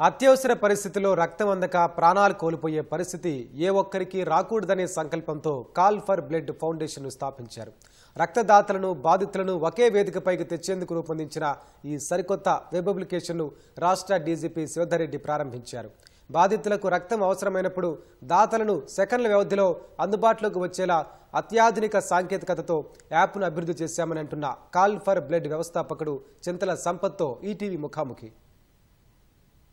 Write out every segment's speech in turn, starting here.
అత్యవసర పరిస్థితిలో రక్తం అందక ప్రాణాలు కోల్పోయే పరిస్థితి ఏ ఒక్కరికి రాకూడదనే సంకల్పంతో కాల్ ఫర్ బ్లడ్ ఫౌండేషన్ను స్థాపించారు. రక్తదాతలను బాధితులను ఒకే వేదికపైకి తెచ్చేందుకు రూపొందించిన ఈ సరికొత్త వెబ్ అప్లికేషన్ను రాష్ట్ర డీజీపీ శివధరెడ్డి ప్రారంభించారు. బాధితులకు రక్తం అవసరమైనప్పుడు దాతలను సెకండ్ల వ్యవధిలో అందుబాటులోకి వచ్చేలా అత్యాధునిక సాంకేతికతతో యాప్ను అభివృద్ధి చేశామని అంటున్న కాల్ ఫర్ బ్లడ్ వ్యవస్థాపకుడు చింతల సంపత్తో ఈటీవీ ముఖాముఖి.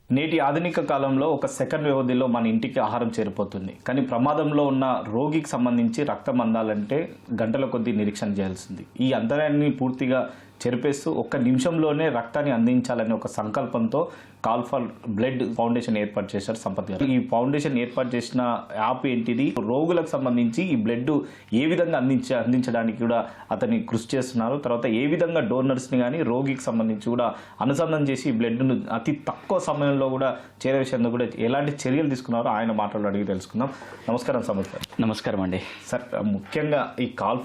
నేటి ఆధునిక కాలంలో ఒక సెకండ్ వ్యవధిలో మన ఇంటికి ఆహారం చేరిపోతుంది. కానీ ప్రమాదంలో ఉన్న రోగికి సంబంధించి రక్తం అందాలంటే గంటల కొద్దీ నిరీక్షణ చేయాల్సింది. ఈ అంతరాన్ని పూర్తిగా చెరిపేస్తూ ఒక్క నిమిషంలోనే రక్తాన్ని అందించాలనే ఒక సంకల్పంతో కాల్ ఫర్ బ్లడ్ ఫౌండేషన్ ఏర్పాటు చేశారు సంపత్ గారు. ఈ ఫౌండేషన్ ఏర్పాటు చేసిన యాప్ ఏంటిది? రోగులకు సంబంధించి ఈ బ్లడ్ ఏ విధంగా అందించ అందించడానికి కూడా అతని కృషి చేస్తున్నారు. తర్వాత ఏ విధంగా డోనర్స్ని కానీ రోగికి సంబంధించి కూడా అనుసంధానం చేసి ఈ బ్లడ్ను అతి తక్కువ సమయంలో కూడా చేరవేసేందుకు కూడా ఎలాంటి చర్యలు తీసుకున్నారో ఆయన మాటలు అడిగి తెలుసుకుందాం. నమస్కారం సంపత్ గారు. నమస్కారం అండి. సార్ ముఖ్యంగా ఈ కాల్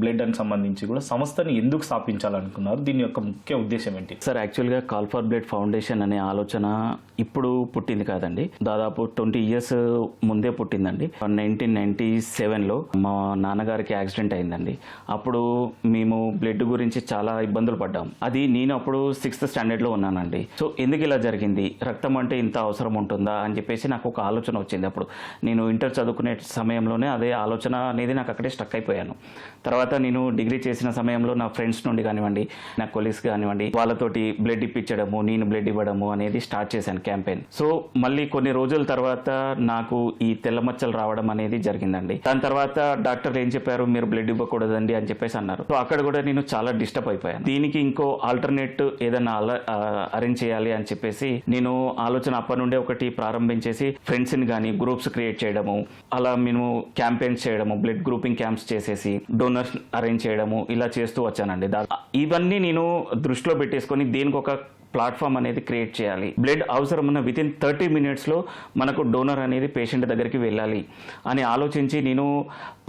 బ్లడ్ అని సంబంధించి కూడా సంస్థని ఎందుకు స్థాపించాలనుకున్నారు? దీని యొక్క ముఖ్య ఉద్దేశం ఏంటి? సార్ యాక్చువల్గా కాల్ ఫర్ బ్లడ్ ఫౌండేషన్ అనే ఆలోచన ఇప్పుడు పుట్టింది కాదండి. దాదాపు ట్వంటీ ఇయర్స్ ముందే పుట్టిందండి. నైన్టీన్ నైన్టీ సెవెన్లో మా నాన్నగారికి యాక్సిడెంట్ అయిందండి. అప్పుడు మేము బ్లడ్ గురించి చాలా ఇబ్బందులు పడ్డాం. అది నేను అప్పుడు సిక్స్త్ స్టాండర్డ్లో ఉన్నానండి. సో ఎందుకు ఇలా జరిగింది? రక్తం అంటే ఇంత అవసరం ఉంటుందా? అని చెప్పేసి నాకు ఒక ఆలోచన వచ్చింది అప్పుడు. నేను ఇంటర్ చదువుకునే సమయంలోనే అదే ఆలోచన అనేది నాకు అక్కడే స్టక్ అయిపోయాను. తర్వాత నేను డిగ్రీ చేసిన సమయంలో నా ఫ్రెండ్స్ నుండి కానివ్వండి నా కొలీగ్స్ కానివ్వండి వాళ్ళతోటి బ్లడ్ ఇప్పించడము నేను బ్లడ్ ఇవ్వడం ఇవ్వడము అనేది స్టార్ట్ చేశాను క్యాంపెయిన్. సో మళ్ళీ కొన్ని రోజుల తర్వాత నాకు ఈ తెల్ల మచ్చలు రావడం అనేది జరిగిందండి. దాని తర్వాత డాక్టర్ ఏం చెప్పారు మీరు బ్లడ్ ఇవ్వకూడదండి అని చెప్పేసి అన్నారు. సో అక్కడ కూడా నేను చాలా డిస్టర్బ్ అయిపోయాను. దీనికి ఇంకో ఆల్టర్నేట్ ఏదైనా అరేంజ్ చేయాలి అని చెప్పేసి నేను ఆలోచన అప్పటి నుండే ఒకటి ప్రారంభించేసి ఫ్రెండ్స్ని కానీ గ్రూప్స్ క్రియేట్ చేయడము అలా మేము క్యాంపెయిన్స్ చేయడము బ్లడ్ గ్రూపింగ్ క్యాంప్స్ చేసేసి డోనర్స్ అరేంజ్ చేయడము ఇలా చేస్తూ వచ్చానండి. ఇవన్నీ నేను దృష్టిలో పెట్టేసుకొని దీనికి ఒక ప్లాట్ఫామ్ అనేది క్రియేట్ చేయాలి. బ్లడ్ అవసరం ఉన్న విత్ ఇన్ థర్టీ మినిట్స్లో మనకు డోనర్ అనేది పేషెంట్ దగ్గరికి వెళ్ళాలి అని ఆలోచించి నేను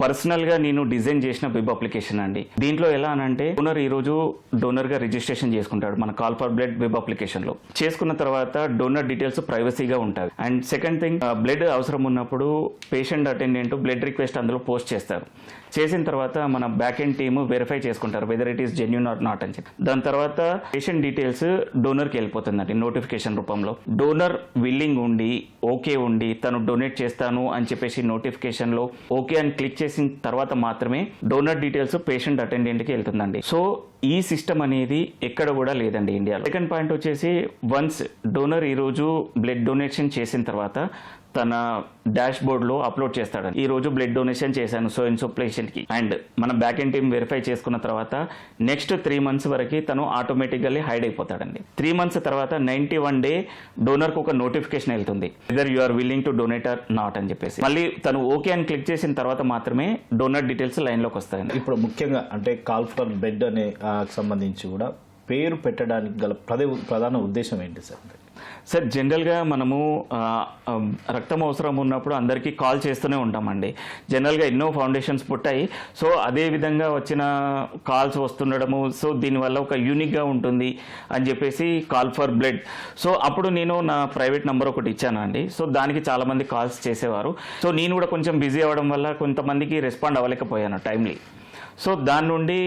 పర్సనల్గా నేను డిజైన్ చేసిన వెబ్ అప్లికేషన్ అండి. దీంట్లో ఎలా అనంటే డోనర్ ఈరోజు డోనర్గా రిజిస్ట్రేషన్ చేసుకుంటాడు మన కాల్ ఫర్ బ్లడ్ వెబ్ అప్లికేషన్లో చేసుకున్న తర్వాత డోనర్ డీటెయిల్స్ ప్రైవసీగా ఉంటాయి. అండ్ సెకండ్ థింగ్ బ్లడ్ అవసరం ఉన్నప్పుడు పేషెంట్ అటెండెంట్ బ్లడ్ రిక్వెస్ట్ అందులో పోస్ట్ చేస్తారు. చేసిన తర్వాత మన బ్యాక్ ఎండ్ టీమ్ వెరిఫై చేసుకుంటారు whether it is genuine or not అని చెప్పి. దాని తర్వాత పేషెంట్ డీటెయిల్స్ డోనర్కి వెళ్ళిపోతుందండి నోటిఫికేషన్ రూపంలో. డోనర్ విల్లింగ్ ఉండి ఓకే ఉండి తను డొనేట్ చేస్తాను అని చెప్పేసి నోటిఫికేషన్లో ఓకే అని క్లిక్ చేసిన తర్వాత మాత్రమే డోనర్ డీటెయిల్స్ పేషెంట్ అటెండెంట్కి వెళ్తుందండి. సో ఈ సిస్టమ్ అనేది ఎక్కడ కూడా లేదండి ఇండియాలో. సెకండ్ పాయింట్ వచ్చేసి వన్స్ డోనర్ ఈరోజు బ్లడ్ డొనేషన్ చేసిన తర్వాత తన డాష్ బోర్డ్లో అప్లోడ్ చేస్తాడు ఈ రోజు బ్లడ్ డొనేషన్ చేశాను సో ఇన్సో పేషెంట్కి. అండ్ మన బ్యాక్ ఎండ్ టీమ్ వెరిఫై చేసుకున్న తర్వాత నెక్స్ట్ త్రీ మంత్స్ వరకు తను ఆటోమేటిక్గా హైడ్ అయిపోతాడండి. త్రీ మంత్స్ తర్వాత నైన్టీ వన్ డే డోనర్కి ఒక నోటిఫికేషన్ వెళ్తుంది. Whether you are willing to donate or not అని చెప్పేసి. మళ్ళీ తను ఓకే అని క్లిక్ చేసిన తర్వాత మాత్రమే డోనర్ డీటెయిల్స్ లైన్లోకి వస్తాయండి. ఇప్పుడు ముఖ్యంగా అంటే కాల్ ఫర్ బెడ్ అనే సంబంధించి కూడా పేరు పెట్టడానికి గల ప్రధాన ఉద్దేశం ఏంటి సార్? సార్ జనరల్గా మనము రక్తం అవసరం ఉన్నప్పుడు అందరికీ కాల్ చేస్తూనే ఉంటామండి. జనరల్గా ఎన్నో ఫౌండేషన్స్ పుట్టాయి. సో అదే విధంగా వచ్చిన కాల్స్ వస్తుండడము సో దీనివల్ల ఒక యూనిక్గా ఉంటుంది అని చెప్పేసి కాల్ ఫర్ బ్లడ్. సో అప్పుడు నేను నా ప్రైవేట్ నెంబర్ ఒకటి ఇచ్చాను అండి. సో దానికి చాలామంది కాల్స్ చేసేవారు. సో నేను కూడా కొంచెం బిజీ అవ్వడం వల్ల కొంతమందికి రెస్పాండ్ అవ్వలేకపోయాను టైమ్లీ. సో దాని నుండి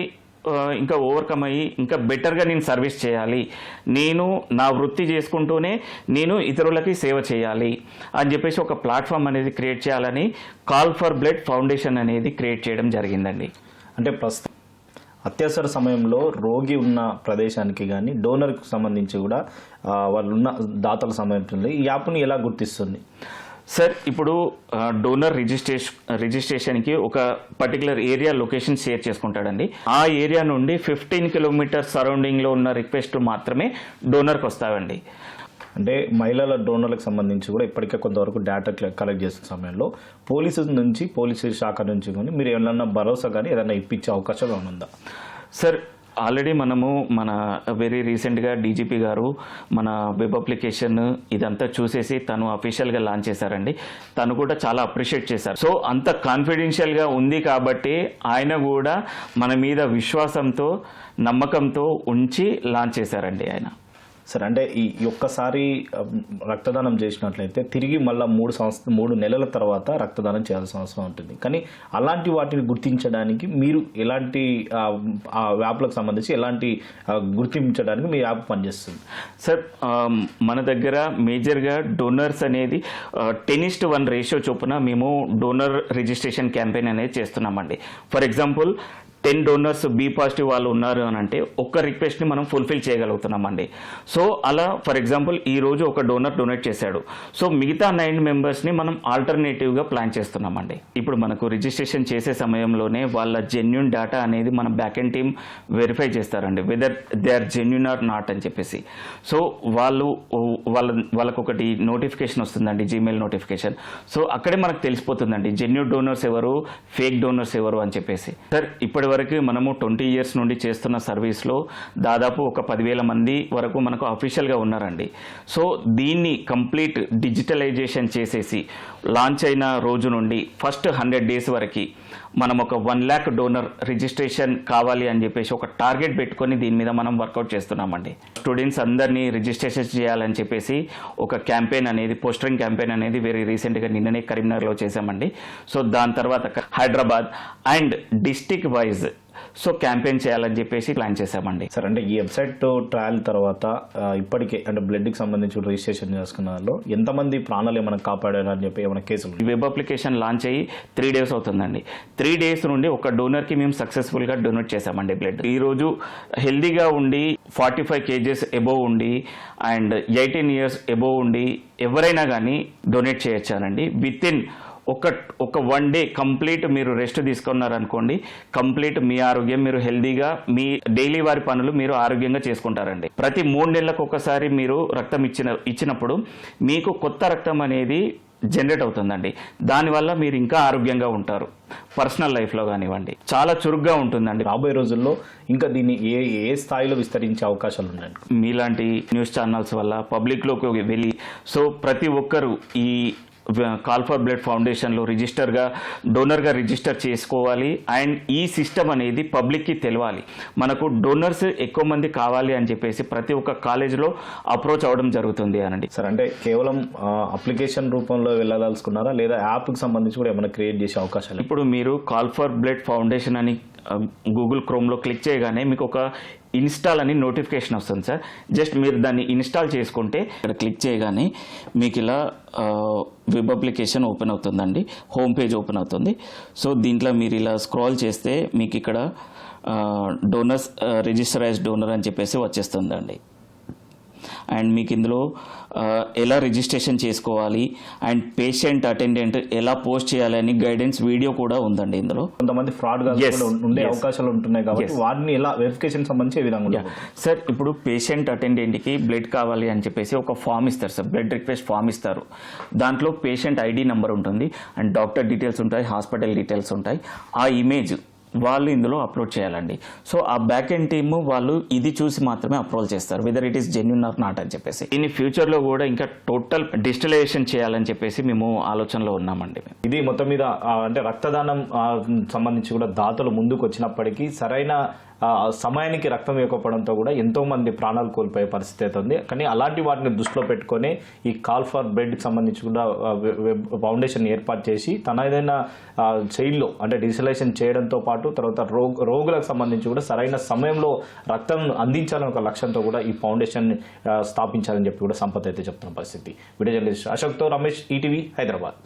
ఇంకా ఓవర్కమ్ అయ్యి ఇంకా బెటర్గా నేను సర్వీస్ చేయాలి. నేను నా వృత్తి చేసుకుంటూనే నేను ఇతరులకి సేవ చేయాలి అని చెప్పేసి ఒక ప్లాట్ఫామ్ అనేది క్రియేట్ చేయాలని కాల్ ఫర్ బ్లడ్ ఫౌండేషన్ అనేది క్రియేట్ చేయడం జరిగిందండి. అంటే ప్రస్తుతం అత్యవసర సమయంలో రోగి ఉన్న ప్రదేశానికి కానీ డోనర్కి సంబంధించి కూడా వాళ్ళు ఉన్న దాతల సమయంలో ఈ యాప్ని ఎలా గుర్తిస్తుంది? సార్ ఇప్పుడు డోనర్ రిజిస్ట్రేషన్ రిజిస్ట్రేషన్కి ఒక పర్టికులర్ ఏరియా లొకేషన్ షేర్ చేసుకుంటాడండి. ఆ ఏరియా నుండి ఫిఫ్టీన్ కిలోమీటర్ సరౌండింగ్లో ఉన్న రిక్వెస్ట్లు మాత్రమే డోనర్కి వస్తాయండి అంటే మహిళల డోనర్లకు సంబంధించి కూడా ఇప్పటికే కొంతవరకు డేటా కలెక్ట్ చేస్తున్న సమయంలో పోలీసు నుంచి పోలీసు శాఖ నుంచి కానీ మీరు ఏమన్నా భరోసా కానీ ఏదైనా ఇప్పించే అవకాశం ఏమైనా ఉందా? సార్ ఆల్రెడీ మనము మన వెరీ రీసెంట్గా డీజీపీ గారు మన వెబ్ అప్లికేషన్ ఇదంతా చూసేసి తను అఫీషియల్గా లాంచ్ చేశారండి. తను కూడా చాలా అప్రిషియేట్ చేశారు. సో అంత కాన్ఫిడెన్షియల్గా ఉంది కాబట్టి ఆయన కూడా మన మీద విశ్వాసంతో నమ్మకంతో ఉంచి లాంచ్ చేశారండి ఆయన. సరే అంటే ఈ ఒక్కసారి రక్తదానం చేసినట్లయితే తిరిగి మళ్ళీ మూడు సంవత్సరం మూడు నెలల తర్వాత రక్తదానం చేయాల్సిన అవసరం ఉంటుంది. కానీ అలాంటి వాటిని గుర్తించడానికి మీరు ఎలాంటి ఆ, యాప్లకు సంబంధించి ఎలాంటి గుర్తించడానికి మీ యాప్ పనిచేస్తుంది. సార్ మన దగ్గర మేజర్గా డోనర్స్ అనేది టెనిస్ట్ వన్ రేషియో చొప్పున మేము డోనర్ రిజిస్ట్రేషన్ క్యాంపెయిన్ అనేది చేస్తున్నామండి. For example ten donors B positive వాళ్ళు ఉన్నారు అని అంటే ఒక్క రిక్వెస్ట్ని మనం ఫుల్ఫిల్ చేయగలుగుతున్నామండి. సో అలా ఫర్ ఎగ్జాంపుల్ ఈ రోజు ఒక డోనర్ డొనేట్ చేశాడు. సో మిగతా నైన్ మెంబర్స్ని మనం ఆల్టర్నేటివ్గా ప్లాన్ చేస్తున్నామండి. ఇప్పుడు మనకు రిజిస్ట్రేషన్ చేసే సమయంలోనే వాళ్ళ జెన్యున్ డేటా అనేది మన బ్యాక్ అండ్ టీమ్ వెరిఫై చేస్తారండి. Whether they are genuine or not అని చెప్పేసి. సో వాళ్ళు వాళ్ళ వాళ్ళకు ఒకటి నోటిఫికేషన్ వస్తుందండి జీమెయిల్ నోటిఫికేషన్ సో అక్కడే మనకు తెలిసిపోతుందండి జెన్యున్ డోనర్స్ ఎవరు ఫేక్ డోనర్స్ ఎవరు అని చెప్పేసి. సార్ ఇప్పటి వరకు మనము ట్వంటీ ఇయర్స్ నుండి చేస్తున్న సర్వీస్లో దాదాపు ఒక పదివేల మంది వరకు మనకు అఫీషియల్గా ఉన్నారండి. సో దీన్ని కంప్లీట్ డిజిటలైజేషన్ చేసేసి లాంచ్ అయిన రోజు నుండి ఫస్ట్ హండ్రెడ్ డేస్ వరకు మనం ఒక వన్ ల్యాక్ డోనర్ రిజిస్ట్రేషన్ కావాలి అని చెప్పేసి ఒక టార్గెట్ పెట్టుకొని దీని మీద మనం వర్కౌట్ చేస్తున్నామండి. స్టూడెంట్స్ అందరినీ రిజిస్ట్రేషన్ చేయాలని చెప్పేసి ఒక క్యాంపెయిన్ అనేది పోస్టరింగ్ క్యాంపెయిన్ అనేది వెరీ రీసెంట్గా నిన్ననే కరీంనగర్లో చేశామండి. సో దాని తర్వాత Hyderabad and district wise so campaign చేయాలని చెప్పేసి ప్లాన్ చేశామండి. సార్ అంటే ఈ వెబ్సైట్ ట్రయల్ తర్వాత ఇప్పటికే అంటే బ్లడ్కి సంబంధించి రిజిస్ట్రేషన్ చేసుకున్న వాళ్ళు ఎంతమంది ప్రాణాలు ఏమైనా కాపాడారు అని చెప్పి ఏమైనా కేసులు వెబ్ అప్లికేషన్ లాంచ్ అయ్యి త్రీ డేస్ అవుతుందండి. త్రీ డేస్ నుండి ఒక డోనర్కి మేము సక్సెస్ఫుల్గా డొనేట్ చేశామండి బ్లడ్. ఈరోజు హెల్దీగా ఉండి ఫార్టీ ఫైవ్ కేజెస్ ఎబోవ్ ఉండి అండ్ ఎయిటీన్ ఇయర్స్ ఎబోవ్ ఉండి ఎవరైనా కానీ డొనేట్ చేయొచ్చానండి విత్ ఇన్ ఒక ఒక వన్ డే కంప్లీట్ మీరు రెస్ట్ తీసుకున్నారనుకోండి కంప్లీట్ మీ ఆరోగ్యం మీరు హెల్దీగా మీ డైలీ వారి పనులు మీరు ఆరోగ్యంగా చేసుకుంటారండి. ప్రతి మూడు నెలలకు ఒకసారి మీరు రక్తం ఇచ్చిన ఇచ్చినప్పుడు మీకు కొత్త రక్తం అనేది జనరేట్ అవుతుందండి. దానివల్ల మీరు ఇంకా ఆరోగ్యంగా ఉంటారు. పర్సనల్ లైఫ్లో కానివ్వండి. చాలా చురుగ్గా ఉంటుందండి. రాబోయే రోజుల్లో ఇంకా దీన్ని ఏ ఏ స్థాయిలో విస్తరించే అవకాశాలు ఉన్నాయి మీలాంటి న్యూస్ ఛానల్స్ వల్ల పబ్లిక్లోకి వెళ్ళి సో ప్రతి ఒక్కరూ ఈ కాల్ ఫర్ బ్లడ్ ఫౌండేషన్లో రిజిస్టర్గా డోనర్గా రిజిస్టర్ చేసుకోవాలి. అండ్ ఈ సిస్టమ్ అనేది పబ్లిక్కి తెలవాలి మనకు డోనర్స్ ఎక్కువ మంది కావాలి అని చెప్పేసి ప్రతి ఒక్క కాలేజీలో అప్రోచ్ అవ్వడం జరుగుతుంది అనండి. సార్ అంటే కేవలం అప్లికేషన్ రూపంలో వెళ్ళదలుచుకున్నారా లేదా యాప్కి సంబంధించి కూడా ఏమైనా క్రియేట్ చేసే అవకాశాలు? ఇప్పుడు మీరు కాల్ ఫర్ బ్లడ్ ఫౌండేషన్ అని గూగుల్ క్రోమ్లో క్లిక్ చేయగానే మీకు ఒక ఇన్స్టాల్ అని నోటిఫికేషన్ వస్తుంది సార్. జస్ట్ మీరు దాన్ని ఇన్స్టాల్ చేసుకుంటే ఇక్కడ క్లిక్ చేయగానే మీకు ఇలా వెబ్ అప్లికేషన్ ఓపెన్ అవుతుందండి. హోమ్ పేజ్ ఓపెన్ అవుతుంది. సో దీంట్లో మీరు ఇలా స్క్రాల్ చేస్తే మీకు ఇక్కడ డోనర్స్ రిజిస్టర్ యాజ్ డోనర్ అని చెప్పేసి వచ్చేస్తుందండి. అండ్ మీకు ఇందులో ఎలా రిజిస్ట్రేషన్ చేసుకోవాలి అండ్ పేషెంట్ అటెండెంట్ ఎలా పోస్ట్ చేయాలి అని గైడెన్స్ వీడియో కూడా ఉందండి ఇందులో కొంతమంది ఫ్రాడ్ ఉండే. అవకాశాలు ఉంటున్నాయి కాబట్టి. వాటిని ఎలా వెరిఫికేషన్ సంబంధించి ఏ విధంగా? సార్ ఇప్పుడు పేషెంట్ అటెండెంట్కి బ్లడ్ కావాలి అని చెప్పేసి ఒక ఫామ్ ఇస్తారు సార్ బ్లడ్ రిక్వెస్ట్ ఫామ్ ఇస్తారు దాంట్లో పేషెంట్ ఐడి నెంబర్ ఉంటుంది అండ్ డాక్టర్ డీటెయిల్స్ ఉంటాయి హాస్పిటల్ డీటెయిల్స్ ఉంటాయి ఆ ఇమేజ్ వాళ్ళు ఇందులో అప్లోడ్ చేయాలండి. సో ఆ బ్యాక్ ఎండ్ టీమ్ వాళ్ళు ఇది చూసి మాత్రమే అప్రోల్ చేస్తారు. Whether it is genuine or not అని చెప్పేసి. దీని ఫ్యూచర్లో కూడా ఇంకా టోటల్ డిజిటలైజేషన్ చేయాలని చెప్పేసి మేము ఆలోచనలో ఉన్నామండి. ఇది మొత్తం మీద అంటే రక్తదానం సంబంధించి కూడా దాతలు ముందుకు వచ్చినప్పటికీ సరైన సమయానికి రక్తం ఇవ్వకపోవడంతో కూడా ఎంతోమంది ప్రాణాలు కోల్పోయే పరిస్థితి అయితే ఉంది కానీ అలాంటి వాటిని దృష్టిలో పెట్టుకొని ఈ కాల్ ఫర్ బ్రెడ్కి సంబంధించి కూడా ఫౌండేషన్ ఏర్పాటు చేసి తన ఏదైనా చైల్లో చైల్డ్లో అంటే డిజిటలైజేషన్ చేయడంతో పాటు తర్వాత రోగ రోగులకు సంబంధించి కూడా సరైన సమయంలో రక్తం అందించాలని ఒక లక్ష్యంతో కూడా ఈ ఫౌండేషన్ స్థాపించాలని చెప్పి కూడా సంపత్ అయితే చెప్తున్న పరిస్థితి. వీడియో జర్నలిస్ట్ అశోక్తో రమేష్ ఈటీవీ హైదరాబాద్.